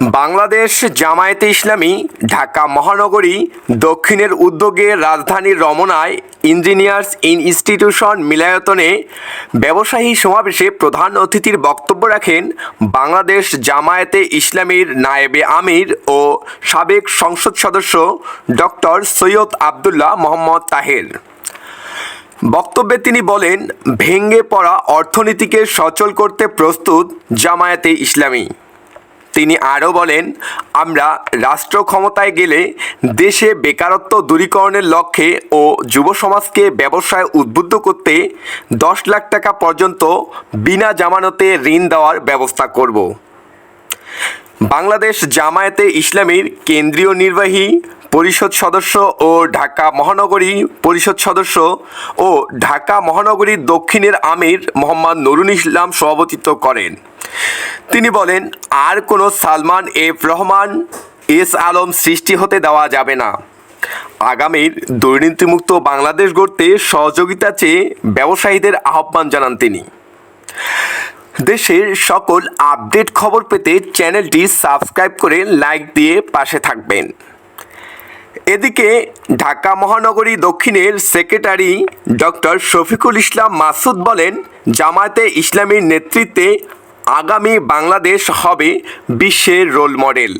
বাংলাদেশ জামায়াতে ইসলামী, ঢাকা মহানগরী, দক্ষিণের উদ্যোগে রাজধানীর রমনায় ইঞ্জিনিয়ার্স ইনস্টিটিউশন মিলায়তনে ব্যবসায়ী সমাবেশে প্রধান অতিথির বক্তব্য রাখেন বাংলাদেশ জামায়াতে ইসলামীর নায়েবে আমির ও সাবেক সংসদ সদস্য ডক্টর সৈয়দ আবদুল্লাহ মোহাম্মদ তাহের। বক্তব্যে তিনি বলেন, ভেঙে পড়া অর্থনীতিকে সচল করতে প্রস্তুত জামায়াতে ইসলামী। তিনি আরও বলেন, আমরা রাষ্ট্র ক্ষমতায় গেলে দেশে বেকারত্ব দূরীকরণের লক্ষ্যে ও যুব সমাজকে ব্যবসায় উদ্বুদ্ধ করতে দশ লাখ টাকা পর্যন্ত বিনা জামানতে ঋণ দেওয়ার ব্যবস্থা করব। বাংলাদেশ জামায়াতে ইসলামীর কেন্দ্রীয় নির্বাহী পরিষদ সদস্য ও ঢাকা মহানগরী পরিষদ সদস্য ও ঢাকা মহানগরীর দক্ষিণের আমির মোহাম্মদ নুরুল ইসলাম সভাপতিত্ব করেন। তিনি বলেন, আর কোনো সালমান এফ রহমান, এস আলম সৃষ্টি হতে দেওয়া যাবে না। আগামীর দুর্নীতিমুক্ত বাংলাদেশ গড়তে সহযোগিতা চেয়ে ব্যবসায়ীদের আহ্বান জানান তিনি। দেশের সকল আপডেট খবর পেতে চ্যানেলটি সাবস্ক্রাইব করে লাইক দিয়ে পাশে থাকবেন। এদিকে ঢাকা মহানগরী দক্ষিণের সেক্রেটারি ডক্টর শফিকুল ইসলাম মাসুদ বলেন, জামায়াতে ইসলামীর নেতৃত্বে আগামী বাংলাদেশ হবে বিশ্বের রোল মডেল